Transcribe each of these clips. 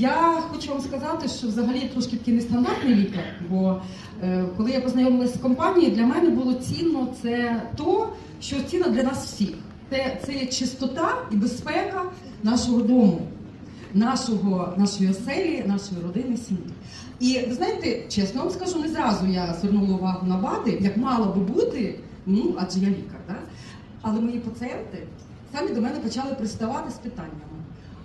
Я хочу вам сказати, що взагалі я трошки такий нестандартний лікар, бо е, коли я познайомилася з компанією, для мене було цінно це то, що цінно для нас всіх. Це, це є чистота і безпека нашого дому, нашого, нашої оселі, нашої родини, сім'ї. І ви знаєте, чесно вам скажу, не зразу я звернула увагу на БАДи, як мало би бути, ну адже я лікар. Да? Але мої пацієнти самі до мене почали приставати з питаннями.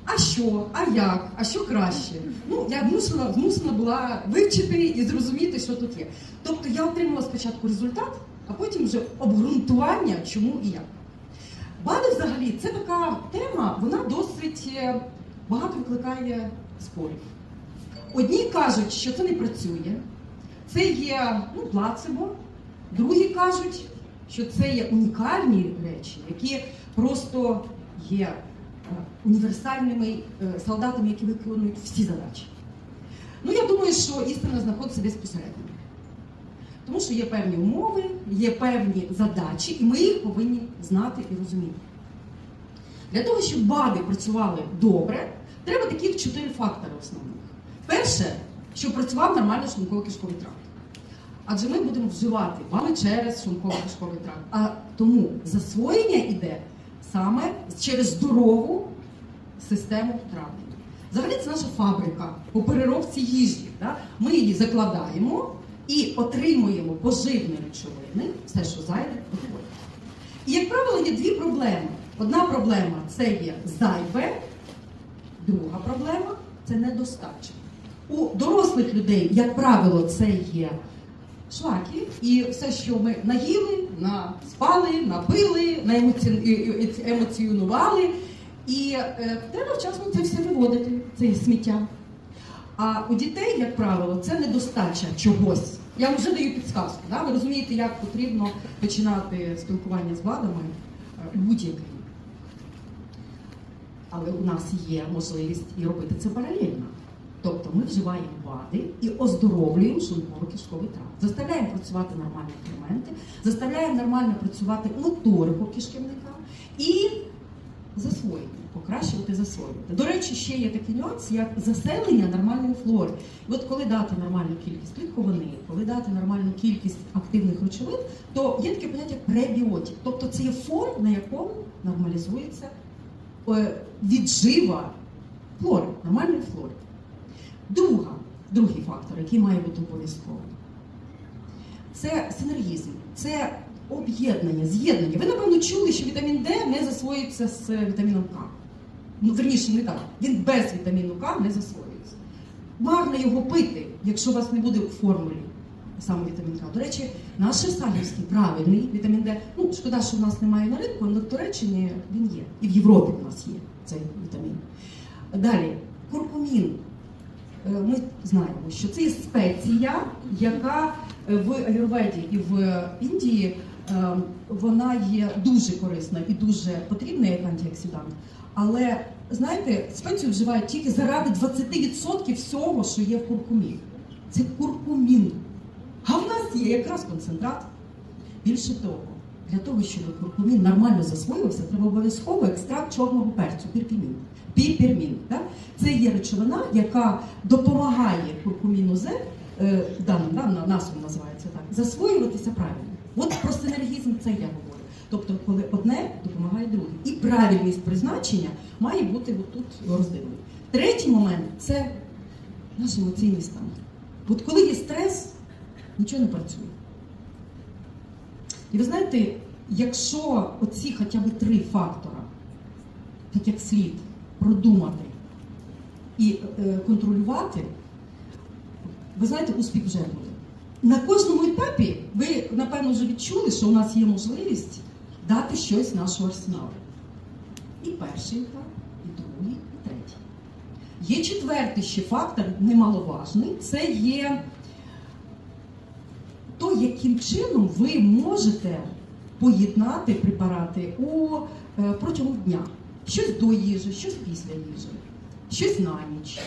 А що, а як, а що краще? Ну, я змушена, змушена була вивчити і зрозуміти, що тут є. Тобто я отримала спочатку результат, а потім вже обґрунтування, чому і як. БАДи взагалі це така тема, вона досить е, багато викликає спорів. Одні кажуть, що це не працює, це є ну, плацебо, другі кажуть, що це є унікальні речі, які просто є універсальними е, солдатами, які виконують всі задачі. Ну, я думаю, що істина знаходиться десь посередині. Тому що є певні умови, є певні задачі, і ми їх повинні знати і розуміти. Для того, щоб БАДи працювали добре, треба таких чотири фактори основних. Перше, щоб працював нормально шлунково-кишковий тракт. Адже ми будемо вживати БАДи через шлунково-кишковий тракт. А тому засвоєння йде саме через здорову систему травлення. Взагалі це наша фабрика по переробці їжі. Да? Ми її закладаємо і отримуємо поживні речовини, все, що зайде, виходить. І, як правило, є дві проблеми. Одна проблема це є зайве, друга проблема це недостача. У дорослих людей, як правило, це є шлаки, і все, що ми наїли, на спали, напили, наемоці- емоціонували. І е, треба вчасно це все виводити, це сміття. А у дітей, як правило, це недостача чогось. Я вам вже даю підсказку. Да? Ви розумієте, як потрібно починати спілкування з владами е, будь-яким. Але у нас є можливість і робити це паралельно. Тобто ми вживаємо БАДи і оздоровлюємо шлунково-кишковий тракт. Заставляємо працювати нормальні ферменти, заставляємо нормально працювати моторику кишківника і покращувати засвоювати. До речі, ще є такий нюанс, як заселення нормальної флори. І от коли дати нормальну кількість клітковини, коли дати нормальну кількість активних речовин, то є таке поняття як пребіотик. Тобто це є фон, на якому нормалізується е, віджива флори, нормальної флори. Друга, другий фактор, який має бути обов'язковим, це синергізм, це об'єднання, з'єднання. Ви, напевно, чули, що вітамін Д не засвоюється з вітаміном К. Ну, верніше, не так. Він без вітаміну К не засвоюється. Марно його пити, якщо у вас не буде в формулі саме вітамін К. До речі, наш Сальівський правильний вітамін Д. Ну, шкода, що в нас немає на ринку, але в Туреччині він є. І в Європі у нас є цей вітамін. Далі, куркумін. Е, Ми знаємо, що це спеція, яка в Аюрведі і в Індії е, вона є дуже корисна і дуже потрібна як антиоксидант. Але знаєте, спецію вживають тільки заради 20% всього, що є в куркумі. Це куркумін. А в нас є якраз концентрат. Більше того, для того, щоб куркумін нормально засвоювався, треба обов'язково екстракт чорного перцю, пірпімін. Піпермін. Так? Це є речовина, яка допомагає куркуміну З, е, даним, да, на називається так, засвоюватися правильно. От про синергізм це я говорю. Тобто, коли одне допомагає друге. І правильність призначення має бути отут розділена. Третій момент це наш емоційний стан. От коли є стрес, нічого не працює. І ви знаєте, якщо оці хоча б три фактора, так як слід, продумати і е, контролювати, ви знаєте, успіх вже буде. На кожному етапі ви, напевно, вже відчули, що у нас є можливість дати щось з нашого арсеналу. І перший етап, і другий, і третій. Є четвертий ще фактор, немаловажний, це є то, яким чином ви можете поєднати препарати у, е, протягом дня. Щось до їжі, щось після їжі, щось на ніч.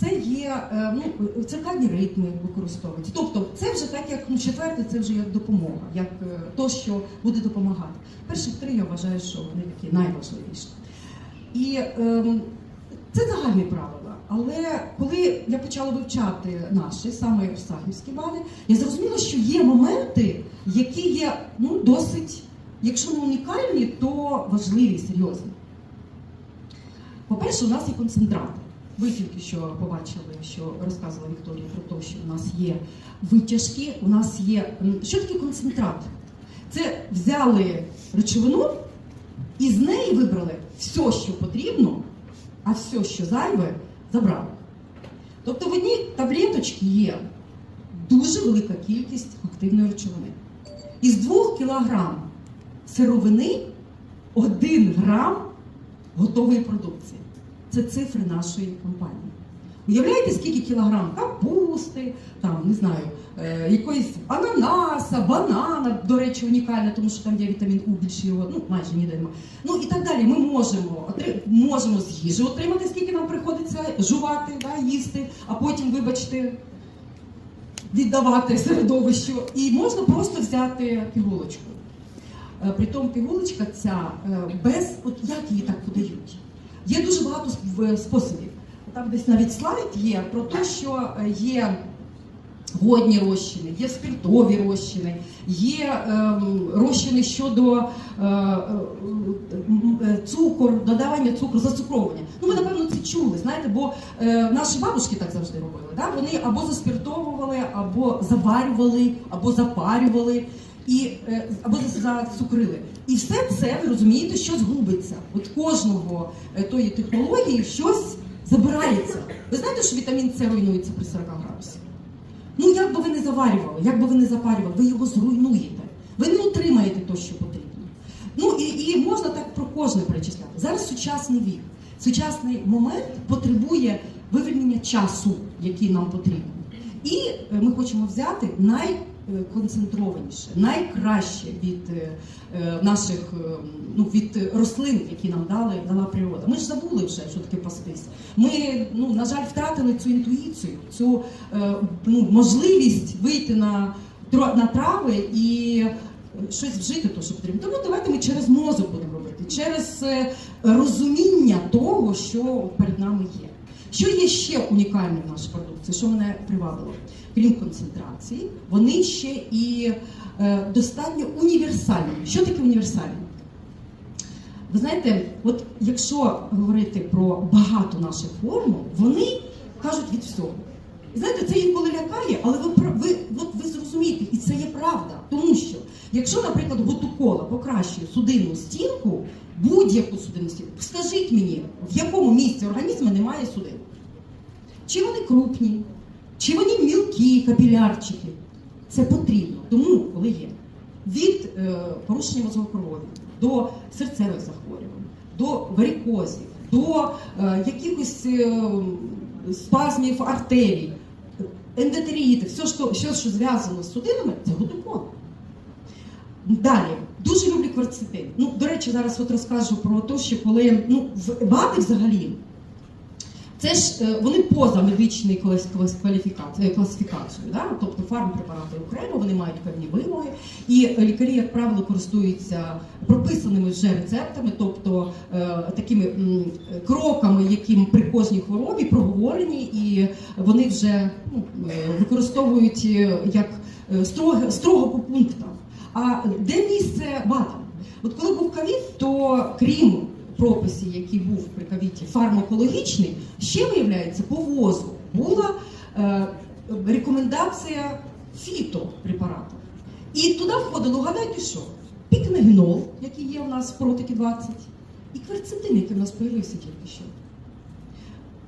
Це є е, ну, циркадні ритми використовуються. Тобто, це вже так, як ну, четверте, це вже як допомога, як е, то, що буде допомагати. Перших три я вважаю, що вони такі найважливіші. І ем, це загальні правила. але коли я почала вивчати наші, саме Сахівські бали, я зрозуміла, що є моменти, які є ну, досить, якщо не унікальні, то важливі серйозні. По-перше, у нас є концентрати. Ви тільки що побачили, що розказувала Вікторія про те, що у нас є витяжки, у нас є. Що таке концентрат? Це взяли речовину і з неї вибрали все, що потрібно, а все, що зайве, забрали. Тобто в одній таблеточці є дуже велика кількість активної речовини. Із 2 кілограм сировини 1 грам готової продукції. Це цифри нашої компанії. Уявляєте, скільки кілограм капусти, там, не знаю, е, якоїсь ананаса, банана, до речі, унікальна, тому що там є вітамін У більше його, ну майже ніде нема. Ну і так далі. Ми можемо можемо з їжі отримати, скільки нам приходиться жувати, да, їсти, а потім, вибачте, віддавати середовищу. І можна просто взяти пігулочку. Е, Притом пігулочка ця е, без, от як її так подають. Є дуже багато способів. Там десь навіть слайд є про те, що е, є водні розчини, є спиртові розчини, є ем, розчини щодо е, е, е, цукор, додавання цукру, зацукровування. Ну, ви, напевно, це чули, знаєте, бо е, наші бабушки так завжди робили. Да? Вони або заспиртовували, або заварювали, або запарювали. І е, або зацукрили. І все це ви розумієте, щось губиться. От кожного е, тої технології щось забирається. Ви знаєте, що вітамін С руйнується при 40 градусах? Ну як би ви не заварювали, як би ви не запарювали, ви його зруйнуєте. Ви не отримаєте те, що потрібно. Ну і, і можна так про кожне перечисляти. Зараз сучасний вік. Сучасний момент потребує вивільнення часу, який нам потрібен. І е, ми хочемо взяти найконцентрованіше, найкраще від е, е, наших е, ну, від рослин, які нам дали, дала природа. Ми ж забули вже, що таке пастись. Ми, ну, на жаль, втратили цю інтуїцію, цю е, ну, можливість вийти на, на трави і е, щось вжити, то, що потрібно. Тому давайте ми через мозок будемо робити, через е, розуміння того, що перед нами є. Що є ще унікальним в нашій продукції, що мене привабило? Крім концентрації, вони ще і е, достатньо універсальні. Що таке універсальні? Ви знаєте, от якщо говорити про багато наших формул, вони кажуть від всього. Знаєте, це інколи лякає, але ви, ви, от ви зрозумієте, і це є правда. Тому що, якщо, наприклад, готукола покращує судинну стінку, будь-яку судинну стінку, скажіть мені, в якому місці організму немає судин? Чи вони крупні, чи вони мілкі, капілярчики? Це потрібно. Тому, коли є від е, порушення мозгового до серцевих захворювань, до варикозів, до е, якихось е, спазмів артерій, ендотеріїти, все, що, все, що зв'язано з судинами, це готукон. Далі, дуже люблю кверцетин. Ну, до речі, зараз от розкажу про те, що коли ну, в БАДи взагалі, це ж е, вони поза клас- кваліфікацією, класифікацією, да? тобто фармпрепарати окремо, вони мають певні вимоги, і е, лікарі, як правило, користуються прописаними вже рецептами, тобто е, такими кроками, яким при кожній хворобі проговорені, і вони вже ну, е, використовують е, як е, строго, строго по пунктам. А де місце БАДам? От коли був ковід, то крім прописів, який був при ковіді, фармакологічний, ще виявляється по ВОЗу була е, рекомендація фітопрепаратів. І туди входило, гадайте що? Пікнегінол, який є у нас в протики 20, і кверцетин, який у нас появився тільки що.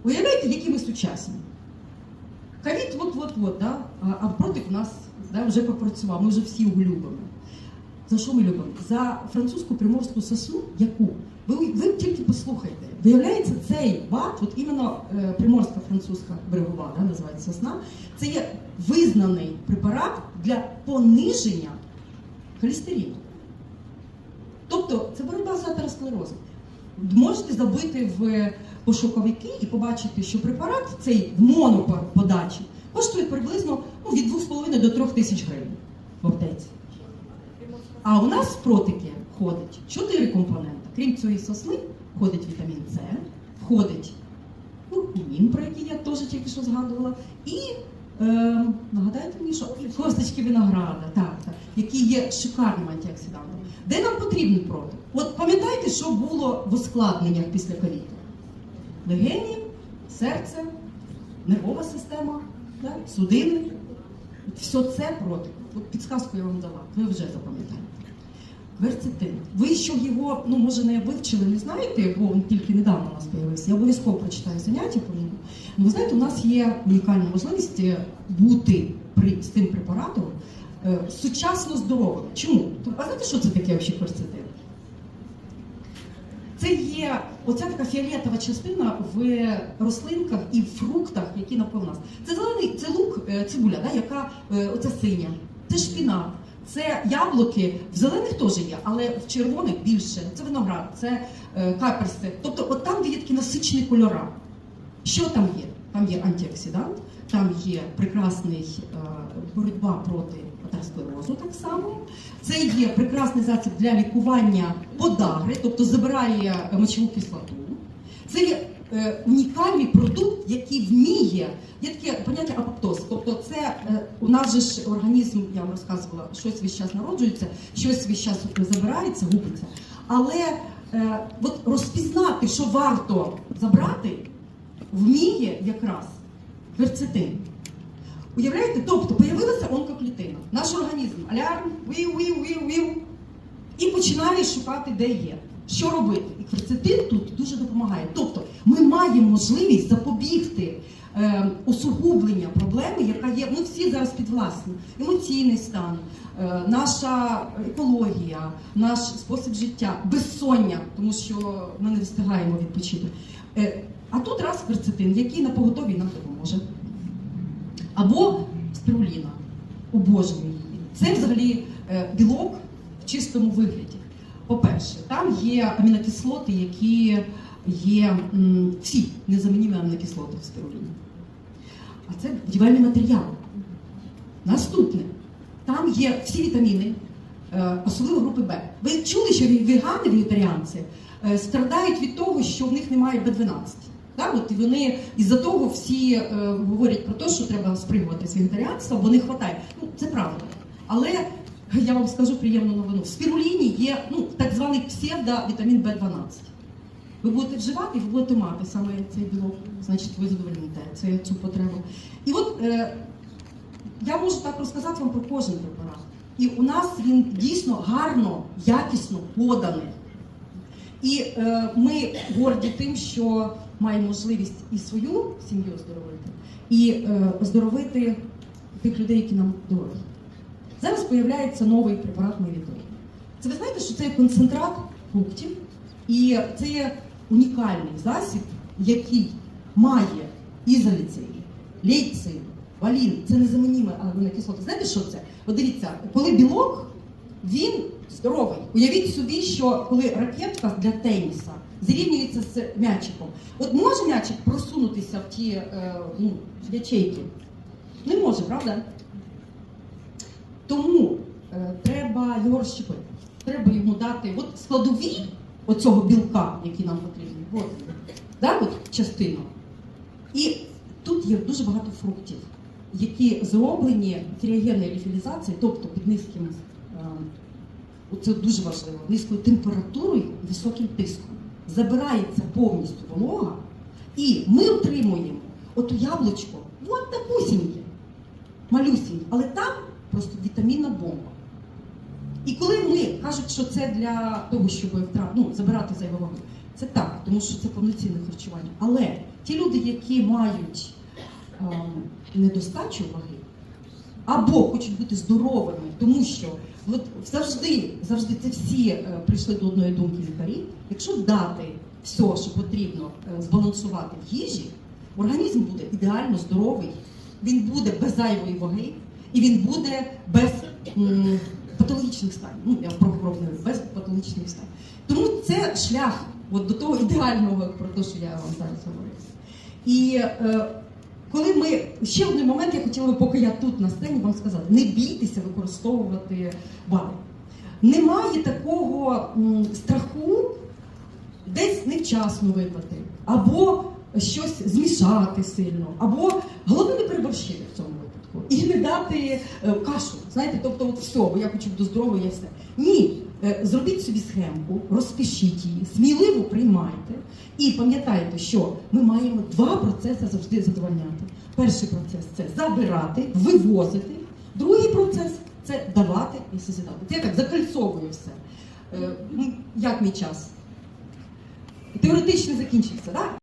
Уявляєте, які ми сучасні? Ковід от-от-от, да? а, протик у нас да, вже попрацював, ми вже всі його любимо. За що ми любимо? За французьку приморську сосну, яку? Ви, ви тільки послухайте. Виявляється, цей бат, от іменно е, приморська французька берегова, да, називається сосна, це є визнаний препарат для пониження холестерину. Тобто це боротьба з атеросклерозом. Можете забити в пошуковики і побачити, що препарат цей в моноподачі коштує приблизно ну, від 2,5 до 3 тисяч гривень в аптеці. А у нас в протики входить 4 компоненти. Крім цієї сосни, входить вітамін С, входить куркумін, про який я теж тільки що згадувала, і е, нагадайте мені, що косточки винограда, так, так, які є шикарним антиоксидантом. Де нам потрібен проти? От пам'ятаєте, що було в ускладненнях після ковіду? Легені, серце, нервова система, да? судини. Все це проти. От підсказку я вам дала, ви вже запам'ятаєте. Кверцетин. Ви що його, ну може не вивчили, не знаєте, бо він тільки недавно у нас з'явився. Я обов'язково прочитаю заняття по ньому. Ну, ви знаєте, у нас є унікальна можливість е, бути при, з цим препаратом е, сучасно здоровим. Чому? А знаєте, що це таке взагалі кверцетин? Це є оця така фіолетова частина в рослинках і в фруктах, які навколо нас. Це зелений, це лук, е, цибуля, да, яка е, оця синя, це шпінат, це яблуки. В зелених теж є, але в червоних більше. Це виноград, це е, каперси. Тобто, от там, де є такі насичені кольора. Що там є? Там є антиоксидант, там є прекрасний е, боротьба проти атеросклерозу так само. Це є прекрасний засіб для лікування подагри, тобто забирає мочову кислоту. Це є унікальний продукт, який вміє. Є таке поняття апоптоз. Тобто, це е, у нас же ж організм, я вам розказувала, щось весь час народжується, щось весь час забирається, губиться. Але е, от розпізнати, що варто забрати, вміє якраз кверцетин. Уявляєте? Тобто появилася онкоклітина. Наш організм алярм, і починає шукати, де є. Що робити? І кверцетин тут дуже допомагає. Тобто ми маємо можливість запобігти е, усугубленню проблеми, яка є. Ми всі зараз підвласні. Емоційний стан, е, наша екологія, наш спосіб життя, безсоння, тому що ми не встигаємо відпочити. Е, а тут раз кверцетин, який на поготові нам допоможе. Або спіруліна. Обожнюю. Це взагалі е, білок в чистому вигляді. По-перше, там є амінокислоти, які є всі незамінні амінокислоти в спіруліні. А це будівельний матеріал. Наступне. Там є всі вітаміни, е, особливо групи Б. Ви чули, що вегани, вегетаріанці е, страдають від того, що в них немає Б12. Так, от і вони із-за того всі е, говорять про те, що треба спригувати з вегетаріанства, бо не вистачає. Ну, це правда. Але я вам скажу приємну новину. В спіруліні є ну, так званий псевдовітамін Б12. Ви будете вживати, і ви будете мати саме цей білок, значить, ви задовольните цю потребу. І от е, я можу так розказати вам про кожен препарат. І у нас він дійсно гарно, якісно поданий. І е, ми горді тим, що маємо можливість і свою сім'ю оздоровити, і е, оздоровити тих людей, які нам дорогі. Зараз з'являється новий препарат Мевітой. Це ви знаєте, що це є концентрат фруктів, і це є унікальний засіб, який має ізоліцин, лейцин, валін. Це незамініме амінокислоти. Знаєте, що це? От дивіться, коли білок, він здоровий. Уявіть собі, що коли ракетка для теніса зрівнюється з м'ячиком, от може м'ячик просунутися в ті е, ну, ячейки? Не може, правда? Тому е, треба його розщепити. Треба йому дати от складові оцього білка, який нам потрібен. От, да, от частина. І тут є дуже багато фруктів, які зроблені кріогенною ліфілізацією, тобто під низьким, е, це дуже важливо, низькою температурою високим тиском. Забирається повністю волога, і ми отримуємо оту яблучко, от такусіньке, малюсіньке, але там просто вітамінна бомба. І коли ми кажуть, що це для того, щоб втра- ну, забирати зайву вагу, це так, тому що це повноцінне харчування. Але ті люди, які мають ем, недостачу ваги, або хочуть бути здоровими, тому що от завжди, завжди це всі е, прийшли до одної думки лікарі. Якщо дати все, що потрібно е, збалансувати в їжі, організм буде ідеально здоровий, він буде без зайвої ваги і він буде без патологічних станів. Ну, я про без патологічних станів. Тому це шлях от до того ідеального, про те, що я вам зараз говорю. І е, коли ми ще один момент, я хотіла би, поки я тут на сцені, вам сказати: не бійтеся використовувати БАДи. Немає такого м, страху десь невчасно випити, або щось змішати сильно, або головне не переборщити в цьому і не дати е, кашу. Знаєте, тобто, от все, бо я хочу бути здоровою, я все. Ні, е, зробіть собі схемку, розпишіть її, сміливо приймайте і пам'ятайте, що ми маємо два процеси завжди задовольняти. Перший процес це забирати, вивозити. Другий процес це давати і созидати. Це я так закольцовую все. Е, Як мій час? Теоретично закінчився, так?